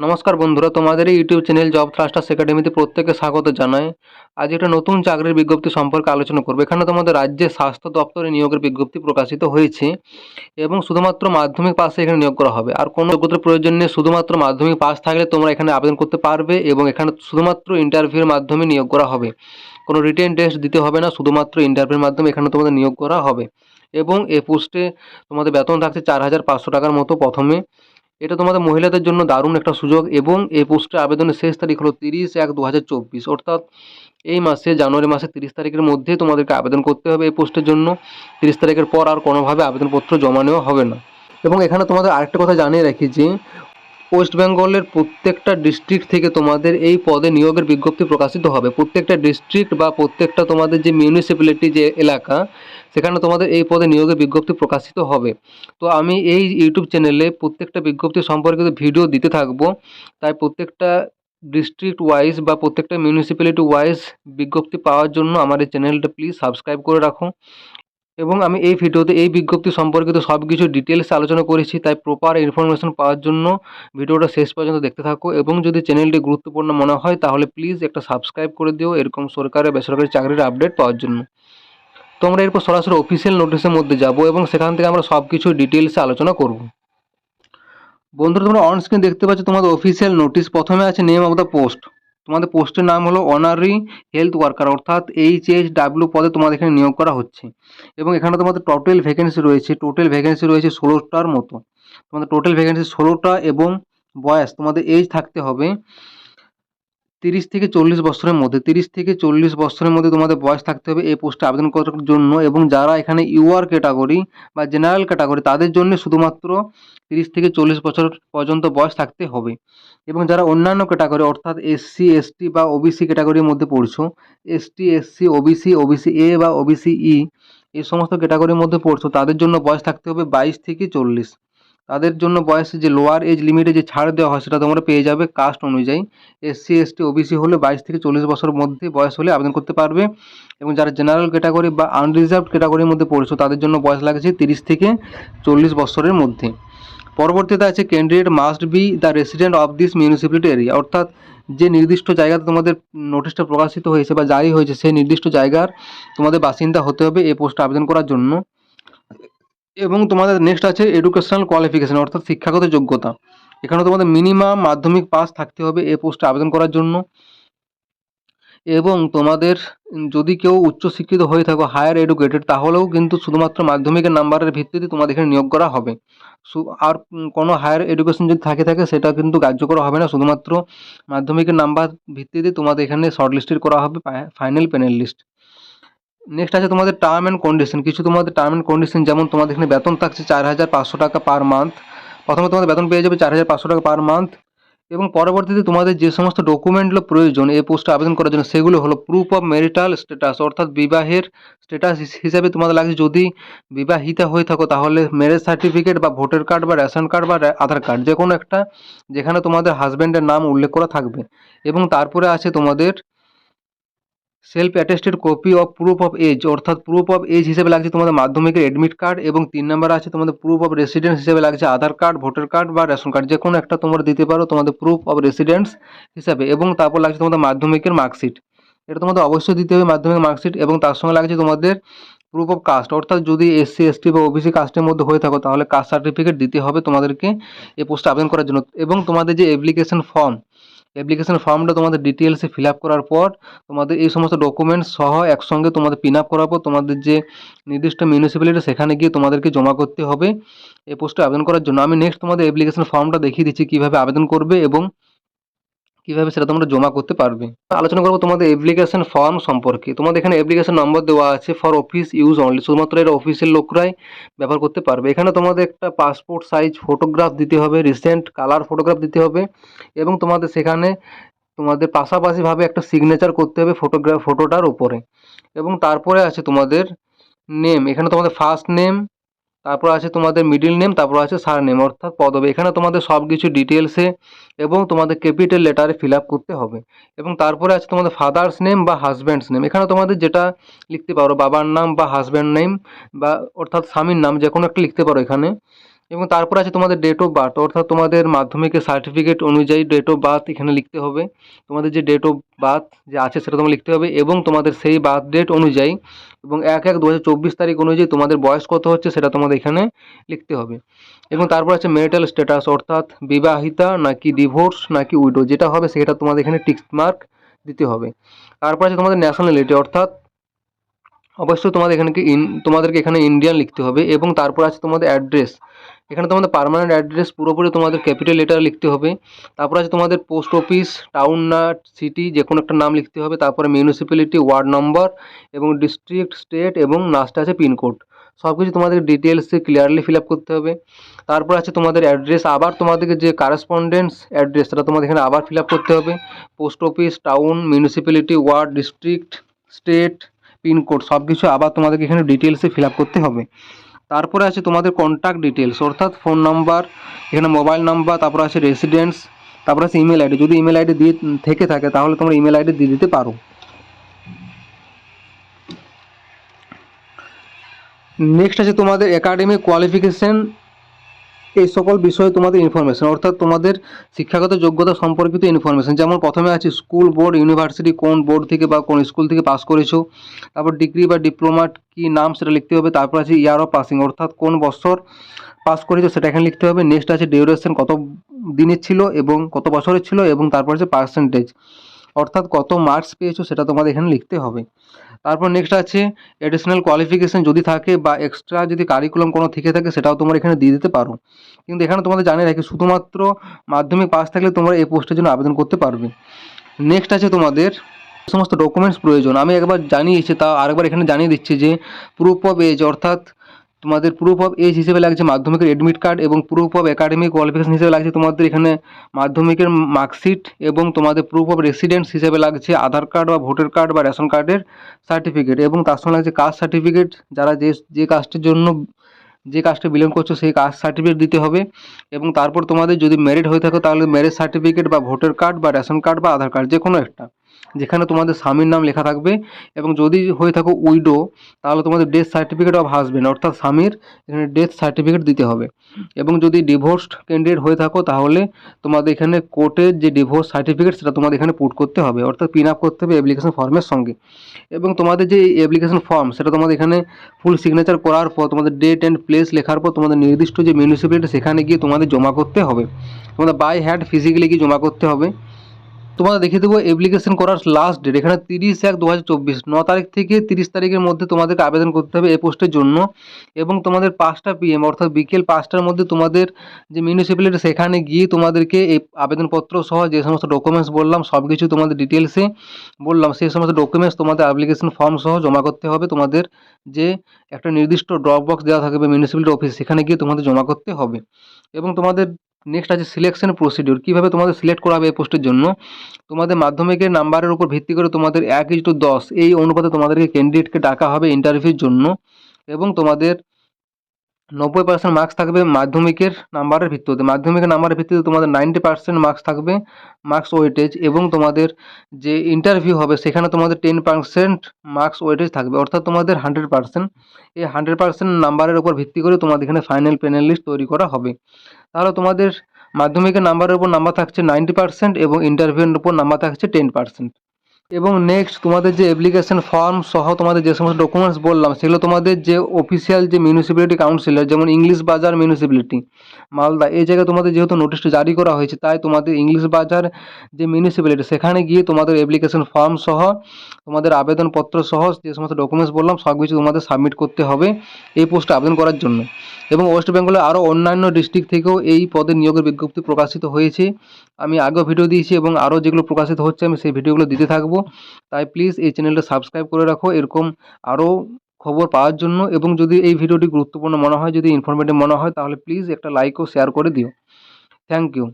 নমস্কার বন্ধুরা তোমাদের এই ইউটিউব চ্যানেল জব থ্রাস্টার্স একাডেমিতে প্রত্যেকে স্বাগত জানাই। আজ একটা নতুন চাকরির বিজ্ঞপ্তি সম্পর্কে আলোচনা করব। এখানে তোমাদের রাজ্যে স্বাস্থ্য দপ্তরে নিয়োগের বিজ্ঞপ্তি প্রকাশিত হয়েছে এবং শুধুমাত্র মাধ্যমিক পাশে এখানে নিয়োগ করা হবে। আর কোনো যোগ্যতার প্রয়োজন নেই, শুধুমাত্র মাধ্যমিক পাস থাকলে তোমরা এখানে আবেদন করতে পারবে এবং এখানে শুধুমাত্র ইন্টারভিউর মাধ্যমে নিয়োগ করা হবে। কোনো রিটেন টেস্ট দিতে হবে না, শুধুমাত্র ইন্টারভিউর মাধ্যমে এখানে তোমাদের নিয়োগ করা হবে। এবং এ পোস্টে তোমাদের বেতন থাকছে চার হাজার পাঁচশো টাকার মতো প্রথমে। এটা তোমাদের মহিলাদের জন্য দারুণ একটা সুযোগ এবং এই পোস্টে আবেদনের শেষ তারিখ হলো তিরিশ এক দু হাজার চব্বিশ। অর্থাৎ এই মাসে জানুয়ারি মাসে তিরিশ তারিখের মধ্যে তোমাদেরকে আবেদন করতে হবে এই পোস্টের জন্য। তিরিশ তারিখের পর আর কোনোভাবে আবেদনপত্র জমা নেওয়া হবে না। এবং এখানে তোমাদের আরেকটা কথা জানিয়ে রাখি যে ওয়েস্ট বেঙ্গলের প্রত্যেকটা ডিস্ট্রিক্ট থেকে তোমাদের এই পদে নিয়োগের বিজ্ঞপ্তি প্রকাশিত হবে। প্রত্যেকটা ডিস্ট্রিক্ট বা প্রত্যেকটা তোমাদের যে মিউনিসিপ্যালিটি যে এলাকা, সেখানে তোমাদের এই পদে নিয়োগের বিজ্ঞপ্তি প্রকাশিত হবে। তো আমি এই ইউটিউব চ্যানেলে প্রত্যেকটা বিজ্ঞপ্তি সম্পর্কিত ভিডিও দিতে থাকব। তাই প্রত্যেকটা ডিস্ট্রিক্ট ওয়াইজ বা প্রত্যেকটা মিউনিসিপ্যালিটি ওয়াইজ বিজ্ঞপ্তি পাওয়ার জন্য আমার এই চ্যানেলটা প্লিজ সাবস্ক্রাইব করে রাখো। এবং আমি এই ভিডিওতে, এই বিজ্ঞপ্তি সম্পর্কিত সব কিছু ডিটেলসে আলোচনা করেছি, তাই প্রপার ইনফরমেশন পাওয়ার জন্য ভিডিওটা শেষ পর্যন্ত দেখতে থাকো। এবং যদি চ্যানেলটি গুরুত্বপূর্ণ মনে হয়, তাহলে প্লিজ একটা সাবস্ক্রাইব করে দিও, এরকম সরকারি বেসরকারি চাকরির আপডেট পাওয়ার জন্য। তো আমরা এরপর সরাসরি অফিসিয়াল নোটিশের মধ্যে যাব এবং সেখান থেকে আমরা সব কিছু ডিটেলসে আলোচনা করব। বন্ধুরা, তোমরা অন স্ক্রিন দেখতে পাচ্ছ তোমাদের অফিসিয়াল নোটিশ প্রথমে আছে নেম অফ দ্য পোস্ট তোমাদের পোস্টের নাম হলো অনারি হেলথ ওয়ার্কার, অর্থাৎ এইচ এইচ ডাব্লিউ পদে তোমাদের এখানে নিয়োগ করা হচ্ছে। এবং এখানে তোমাদের টোটাল ভ্যাকেন্সি রয়েছে টোটাল ভ্যাকেন্সি রয়েছে ষোলোটার মতো। তোমাদের টোটাল ভ্যাকেন্সি ষোলোটা এবং বয়স তোমাদের এজ থাকতে হবে তিরিশ থেকে চল্লিশ বছরের মধ্যে, তিরিশ থেকে চল্লিশ বছরের মধ্যে তোমাদের বয়স থাকতে হবে এই পোস্টে আবেদন করার জন্য এবং যারা এখানে ইউআর ক্যাটাগরি বা জেনারেল ক্যাটাগরি তাদের জন্য শুধুমাত্র তিরিশ থেকে চল্লিশ বছর পর্যন্ত বয়স থাকতে হবে। এবং যারা অন্যান্য ক্যাটাগরি অর্থাৎ এসসি এসটি বা ওবিসি ক্যাটাগরির মধ্যে পড়ছো ST SC OBC OBC A বা ওবিসি ই এই সমস্ত ক্যাটাগরির মধ্যে পড়ছো, তাদের জন্য বয়স থাকতে হবে বাইশ থেকে চল্লিশ। তাদের জন্য বয়সে যে লোয়ার এজ লিমিটে যে ছাড় দেওয়া হয় সেটা তোমরা পেয়ে যাবে কাস্ট অনুযায়ী। এসসি এসটি ওবিসি হলে বাইশ থেকে চল্লিশ বছরের মধ্যে বয়স হলে আবেদন করতে পারবে এবং যারা জেনারেল ক্যাটাগরি বা আনরিজার্ভড ক্যাটাগরির মধ্যে পড়েছো, তাদের জন্য বয়স লাগছে তিরিশ থেকে চল্লিশ বছরের মধ্যে। পরবর্তীতে আছে candidate must be the resident of this municipality area অর্থাৎ যে নির্দিষ্ট জায়গাতে তোমাদের নোটিশটা প্রকাশিত হয়েছে বা জারি হয়েছে, সেই নির্দিষ্ট জায়গার তোমাদের বাসিন্দা হতে হবে এই পোস্টে আবেদন করার জন্য। এবং তোমাদের নেক্সট আছে এডুকেশনাল কোয়ালিফিকেশন অর্থাৎ শিক্ষাগত যোগ্যতা। এখানে তোমাদের মিনিমাম মাধ্যমিক পাস থাকতে হবে এই পোস্টে আবেদন করার জন্য। এবং তোমাদের যদি কেউ উচ্চশিক্ষিত হয়ে থাকো হায়ার এডুকেটেড তাহলেও কিন্তু শুধুমাত্র মাধ্যমিকের নাম্বারের ভিত্তিতে তোমাদের এখানে নিয়োগ করা হবে। আর কোনো হায়ার এডুকেশন যদি থাকে থাকে, সেটা কিন্তু কার্য করা হবে না। শুধুমাত্র মাধ্যমিকের নাম্বার ভিত্তিতে তোমাদের এখানে শর্ট লিস্টেড করা হবে ফাইনাল প্যানেল লিস্ট নেক্সট আছে তোমাদের টার্ম অ্যান্ড কন্ডিশন কিছু তোমাদের টার্ম অ্যান্ড কন্ডিশন যেমন তোমাদের এখানে বেতন থাকছে চার হাজার পাঁচশো টাকা পার মান্থ প্রথমে তোমাদের বেতন পেয়ে যাবে চার হাজার পাঁচশো টাকা পার মান্থ এবং পরবর্তীতে তোমাদের যে সমস্ত ডকুমেন্টগুলো প্রয়োজন, এই পোস্টে আবেদন করার জন্য, সেগুলো হলো প্রুফ অফ ম্যারিটাল স্ট্যাটাস অর্থাৎ বিবাহের স্ট্যাটাস হিসাবে তোমাদের লাগছে। যদি বিবাহিতা হয়ে থাকো, তাহলে ম্যারেজ সার্টিফিকেট বা ভোটার কার্ড বা রেশন কার্ড বা আধার কার্ড যে কোনো একটা, যেখানে তোমাদের হাজব্যান্ডের নাম উল্লেখ করা থাকবে। এবং তারপরে আছে তোমাদের self attested copy of proof of age অর্থাৎ প্রুফ অফ এজ হিসেবে লাগছে তোমাদের মাধ্যমিকের অ্যাডমিট কার্ড এবং তিন নাম্বার আছে তোমাদের প্রুফ অফ রেসিডেন্স হিসেবে লাগছে আধার কার্ড ভোটার কার্ড বা রেশন কার্ড যে কোনো একটা তোমরা দিতে পারো তোমাদের প্রুফ অফ রেসিডেন্স হিসাবে এবং তারপর লাগছে তোমাদের মাধ্যমিকের মার্কশিট এটা তোমাদের অবশ্যই দিতে হবে মাধ্যমিক মার্কশিট এবং তার সঙ্গে লাগছে তোমাদের প্রুফ অফ কাস্ট অর্থাৎ যদি এসসি এসটি বা ওবিসি কাস্টের মধ্যে হয়ে থাকো তাহলে কাস্ট সার্টিফিকেট দিতে হবে তোমাদেরকে এই পোস্টে আবেদন করার জন্য। এবং তোমাদের যে অ্যাপ্লিকেশন ফর্ম অ্যাপ্লিকেশন ফর্মটা তোমাদের ডিটেলসে ফিল আপ করার পর, তোমাদের এই সমস্ত ডকুমেন্টস সহ একসঙ্গে তোমাদের পিন আপ করার পর, তোমাদের যে নির্দিষ্ট মিউনিসিপ্যালিটি সেখানে গিয়ে তোমাদেরকে জমা করতে হবে। এই পোস্টে আবেদন করার জন্য আমি নেক্সট তোমাদের অ্যাপ্লিকেশন ফর্মটা দেখিয়ে দিচ্ছি কীভাবে আবেদন করবে এবং কীভাবে সেটা তোমরা জমা করতে পারবে? আলোচনা করব তোমাদের অ্যাপ্লিকেশন ফর্ম সম্পর্কে। তোমাদের এখানে অ্যাপ্লিকেশন নম্বর দেওয়া আছে ফর অফিস ইউজ অনলি শুধুমাত্র এটা অফিসের লোকরাই ব্যবহার করতে পারবে। এখানে তোমাদের একটা পাসপোর্ট সাইজ ফটোগ্রাফ দিতে হবে রিসেন্ট কালার ফটোগ্রাফ দিতে হবে এবং তোমাদের সেখানে তোমাদের পাশাপাশিভাবে একটা সিগনেচার করতে হবে ফটোগ্রাফ ফটোটার উপরে। এবং তারপরে আছে তোমাদের নেম এখানে তোমাদের ফার্স্ট নেম তারপর আছে তোমাদের মিডিল নেম তারপর আছে সার নেম অর্থাৎ পদবি। এখানে তোমাদের সব কিছু ডিটেলসে এবং তোমাদের ক্যাপিটাল লেটারে ফিল আপ করতে হবে। এবং তারপরে আছে তোমাদের ফাদার্স নেম বা হাজব্যান্ডস নেম এখানে তোমাদের যেটা লিখতে পারো, বাবার নাম বা হাজব্যান্ড নেম বা অর্থাৎ স্বামীর নাম যে কোনো একটা লিখতে পারো এখানে। এবং তারপর আছে তোমাদের ডেট অফ বার্থ অর্থাৎ তোমাদের মাধ্যমিকের সার্টিফিকেট অনুযায়ী ডেট অফ বার্থ এখানে লিখতে হবে। তোমাদের যে ডেট অফ বার্থ যে আছে সেটা তোমার লিখতে হবে এবং তোমাদের সেই বার্থ ডেট অনুযায়ী এবং এক এক দু তারিখ অনুযায়ী তোমাদের বয়স কত হচ্ছে সেটা তোমাদের এখানে লিখতে হবে। এবং তারপর আছে মেরিটাল স্ট্যাটাস অর্থাৎ বিবাহিতা নাকি ডিভোর্স নাকি উইডো যেটা হবে সেটা তোমাদের এখানে টিক্স মার্ক দিতে হবে। তারপর আছে তোমাদের ন্যাশনালিটি অর্থাৎ অবশ্যই তোমাদের এখানে তোমাদেরকে এখানে ইন্ডিয়ান লিখতে হবে এবং তারপর আছে তোমাদের অ্যাড্রেস এখানে তোমাদের পার্মানেন্ট অ্যাড্রেস পুরোপুরি তোমাদের ক্যাপিটাল লেটার লিখতে হবে। তারপর আছে তোমাদের পোস্ট অফিস টাউন না সিটি যে কোনো একটা নাম লিখতে হবে। তারপরে মিউনিসিপ্যালিটি ওয়ার্ড নম্বর এবং ডিস্ট্রিক্ট স্টেট এবং লাস্টে আছে পিনকোড সব কিছু তোমাদের ডিটেলসে ক্লিয়ারলি ফিল আপ করতে হবে। তারপর আছে তোমাদের অ্যাড্রেস আবার তোমাদেরকে যে কারেসপন্ডেন্স অ্যাড্রেস সেটা তোমাদের এখানে আবার ফিল আপ করতে হবে। Post office town municipality ward district state pincode সব কিছু আবার তোমাদেরকে এখানে ডিটেলসে ফিল আপ করতে হবে। তারপরে আছে তোমাদের কন্ট্যাক্ট ডিটেলস অর্থাৎ ফোন নাম্বার এখানে মোবাইল নাম্বার তারপর আছে রেসিডেন্স তারপর আছে ইমেল আইডি যদি ইমেল আইডি দিয়ে থেকে থাকে, তাহলে তোমরা ইমেল আইডি দিয়ে দিতে পারো। নেক্সট আছে তোমাদের একাডেমিক কোয়ালিফিকেশন এই সকল বিষয়ে তোমাদের ইনফরমেশন অর্থাৎ তোমাদের শিক্ষাগত যোগ্যতা সম্পর্কিত ইনফরমেশন যেমন প্রথমে আছে স্কুল বোর্ড ইউনিভার্সিটি কোন বোর্ড থেকে বা কোন স্কুল থেকে পাস করেছ, তারপর ডিগ্রি বা ডিপ্লোমা কি নাম সেটা লিখতে হবে, তারপর আছে ইয়ার অফ পাসিং অর্থাৎ কোন বছর পাস করেছ সেটা এখানে লিখতে হবে নেক্সট আছে ডিউরেশন কত দিনের ছিল এবং কত বছরের ছিল এবং তারপর আছে পার্সেন্টেজ অর্থাৎ কত মার্কস পেয়েছ সেটা তোমাদের এখানে লিখতে হবে। তারপর নেক্সট আছে অ্যাডিশনাল কোয়ালিফিকেশন যদি থাকে বা এক্সট্রা যদি কারিকুলাম কোনো থেকে থাকে, সেটাও তোমরা এখানে দিয়ে দিতে পারো। কিন্তু এখানে তোমাদের জানিয়ে রাখি, শুধুমাত্র মাধ্যমিক পাস থাকলে তোমরা এই পোস্টের জন্য আবেদন করতে পারবে। নেক্সট আছে তোমাদের সমস্ত ডকুমেন্টস প্রয়োজন। আমি একবার জানিয়েছি, তা আরেকবার এখানে জানিয়ে দিচ্ছি যে প্রুফ অফ এজ অর্থাৎ তোমাদের প্রুফ অফ এজ হিসেবে লাগছে মাধ্যমিকের এডমিট কার্ড এবং প্রুফ অফ একাডেমিক কোয়ালিফিকেশন হিসেবে লাগছে তোমাদের এখানে মাধ্যমিকের মার্কশিট এবং তোমাদের প্রুফ অফ রেসিডেন্স হিসেবে লাগছে আধার কার্ড বা ভোটার কার্ড বা রেশন কার্ডের সার্টিফিকেট এবং তার সঙ্গে লাগছে কাস্ট সার্টিফিকেট যারা যে যে কাস্টের জন্য, যে কাস্টে বিলং করছ সেই কাস্ট সার্টিফিকেট দিতে হবে এবং তারপর তোমাদের যদি ম্যারিড হয়ে থাকো তাহলে ম্যারেজ সার্টিফিকেট বা ভোটার কার্ড বা রেশন কার্ড বা আধার কার্ড যে কোনো একটা। যেখানে তোমাদের স্বামীর নাম লেখা থাকবে এবং যদি হয়ে থাকো উইডো, তাহলে তোমাদের ডেথ সার্টিফিকেট অফ হাজবেন্ড অর্থাৎ স্বামীর এখানে ডেথ সার্টিফিকেট দিতে হবে। এবং যদি ডিভোর্সড ক্যান্ডিডেট হয়ে থাকো, তাহলে তোমাদের এখানে কোর্টের যে ডিভোর্স সার্টিফিকেট সেটা তোমাদের এখানে পুট করতে হবে, অর্থাৎ পিন আপ করতে হবে অ্যাপ্লিকেশন ফর্মের সঙ্গে। এবং তোমাদের যে অ্যাপ্লিকেশন ফর্ম সেটা তোমাদের এখানে ফুল সিগনেচার করার পর, তোমাদের ডেট অ্যান্ড প্লেস লেখার পর, তোমাদের নির্দিষ্ট যে মিউনিসিপ্যালিটি সেখানে গিয়ে তোমাদের জমা করতে হবে। তোমাদের বাই হ্যান্ড ফিজিক্যালি গিয়ে জমা করতে হবে। তোমাদের দেখে দেবো অ্যাপ্লিকেশন করার লাস্ট ডেট এখানে তিরিশ এক দু হাজার চব্বিশ, ন তারিখ থেকে তিরিশ তারিখের মধ্যে তোমাদেরকে আবেদন করতে হবে এই পোস্টের জন্য। এবং তোমাদের পাঁচটা পিএম অর্থাৎ বিকেল পাঁচটার মধ্যে তোমাদের যে মিউনিসিপ্যালিটি সেখানে গিয়ে তোমাদেরকে এই আবেদনপত্র সহ যে সমস্ত ডকুমেন্টস বললাম সব কিছু তোমাদের ডিটেলসে বললাম। সেই সমস্ত ডকুমেন্টস তোমাদের অ্যাপ্লিকেশন ফর্ম সহ জমা করতে হবে। তোমাদের যে একটা নির্দিষ্ট ড্রপ বক্স দেওয়া থাকবে মিউনিসিপ্যালিটি অফিস সেখানে গিয়ে তোমাদের জমা করতে হবে। এবং তোমাদের নেক্সট আছে সিলেকশন প্রসিডিউর কীভাবে তোমাদের সিলেক্ট করা হবে এই পোস্টের জন্য? তোমাদের মাধ্যমিকের নাম্বারের উপর ভিত্তি করে তোমাদের এক ইজ টু দশ এই অনুপাতে তোমাদেরকে ক্যান্ডিডেটকে ডাকা হবে ইন্টারভিউর জন্য এবং তোমাদের নব্বই পার্সেন্ট মার্কস থাকবে মাধ্যমিকের নাম্বারের ভিত্তিতে। মাধ্যমিকের নাম্বারের ভিত্তিতে তোমাদের নাইনটি পার্সেন্ট মার্কস থাকবে মার্কস ওয়েটেজ এবং তোমাদের যে ইন্টারভিউ হবে সেখানে তোমাদের টেন পার্সেন্ট মার্কস ওয়েটেজ থাকবে। অর্থাৎ তোমাদের হান্ড্রেড পার্সেন্ট এই হান্ড্রেড পার্সেন্ট নাম্বারের উপর ভিত্তি করে তোমাদের এখানে ফাইনাল প্যানেল লিস্ট তৈরি করা হবে। তাহলে তোমাদের মাধ্যমিকের নাম্বারের উপর নাম্বার থাকছে নাইনটি পার্সেন্ট এবং ইন্টারভিউর উপর নাম্বার থাকছে টেন পার্সেন্ট এবং নেক্সট তোমাদের যে অ্যাপ্লিকেশন ফর্ম সহ তোমাদের যে সমস্ত ডকুমেন্টস বললাম, সেগুলো তোমাদের যে অফিসিয়াল যে মিউনিসিপ্যালিটি কাউন্সিলর যেমন ইংলিশ বাজার মিউনিসিপ্যালিটি মালদা, এই জায়গায় তোমাদের যেহেতু নোটিশটা জারি করা হয়েছে, তাই তোমাদের ইংলিশ বাজার যে মিউনিসিপ্যালিটি সেখানে গিয়ে তোমাদের অ্যাপ্লিকেশন ফর্ম সহ, তোমাদের আবেদনপত্র সহ যে সমস্ত ডকুমেন্টস বললাম সব কিছু তোমাদের সাবমিট করতে হবে এই পোস্টে আবেদন করার জন্য। এবং ওয়েস্ট বেঙ্গলের আরও অন্যান্য ডিস্ট্রিক্ট থেকেও এই পদে নিয়োগের বিজ্ঞপ্তি প্রকাশিত হয়েছে। আমি আগেও ভিডিও দিয়েছি এবং আরও যেগুলো প্রকাশিত হচ্ছে, আমি সেই ভিডিওগুলো দিতে থাকব। তাই প্লিজ এই চ্যানেলটা সাবস্ক্রাইব করে রাখো, এরকম আরও খবর পাওয়ার জন্য। এবং যদি এই ভিডিওটি গুরুত্বপূর্ণ মনে হয়, যদি ইনফরমেটিভ মনে হয়, তাহলে প্লিজ একটা লাইক ও শেয়ার করে দিও। Thank you